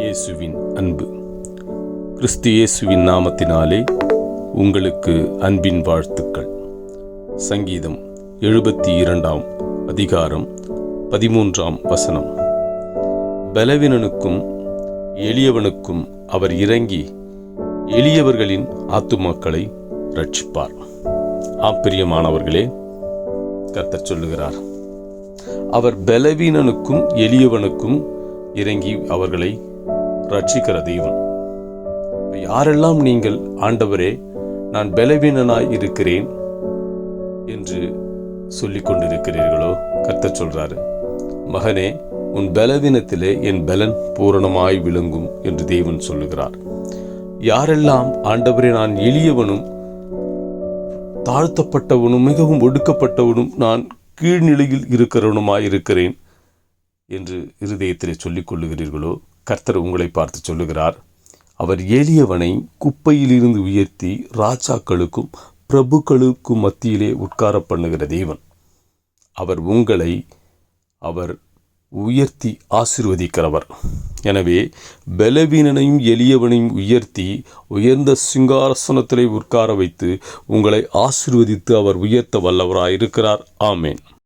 இயேசுவின் அன்பு. கிறிஸ்து இயேசுவின் நாமத்தினாலே உங்களுக்கு அன்பின் வாழ்த்துக்கள். சங்கீதம் எழுபத்தி இரண்டாம் அதிகாரம் பதிமூன்றாம் வசனம். பலவீனனுக்கும் எளியவனுக்கும் அவர் இறங்கி எளியவர்களின் ஆத்துமாக்களை ரட்சிப்பார் ஆப்பிரியமானவர்களே கத்தச் சொல்லுகிறார். அவர் பலவீனனுக்கும் எளியவனுக்கும் இறங்கி அவர்களை ரட்சிக்கிற தெய்வம் யாரெல்லாம் நீங்கள் ஆண்டவரே நான் பலவீனனாய் இருக்கிறேன் என்று சொல்லிக் கொண்டிருக்கிறீர்களோ கர்த்தர் சொல்றாரு மகனே உன் பலவீனத்திலே என் பலன் பூரணமாய் விளங்கும் என்று தேவன் சொல்லுகிறார். யாரெல்லாம் ஆண்டவரே நான் எளியவனும் தாழ்த்தப்பட்டவனும் மிகவும் ஒடுக்கப்பட்டவனும் நான் கீழ்நிலையில் இருக்கிறவனுமாய் இருக்கிறேன் என்று இருதயத்திலே சொல்லிக் கொள்ளுகிறீர்களோ கர்த்தர் உங்களை பார்த்து சொல்லுகிறார். அவர் எளியவனை குப்பையிலிருந்து உயர்த்தி ராஜாக்களுக்கும் பிரபுக்களுக்கும் மத்தியிலே உட்கார பண்ணுகிற தேவன். அவர் உங்களை அவர் உயர்த்தி ஆசிர்வதிக்கிறவர். எனவே பலவீனனையும் எளியவனையும் உயர்த்தி உயர்ந்த சிங்காரசனத்திலே உட்கார வைத்து உங்களை ஆசிர்வதித்து அவர் உயர்த்த வல்லவராயிருக்கிறார். ஆமேன்.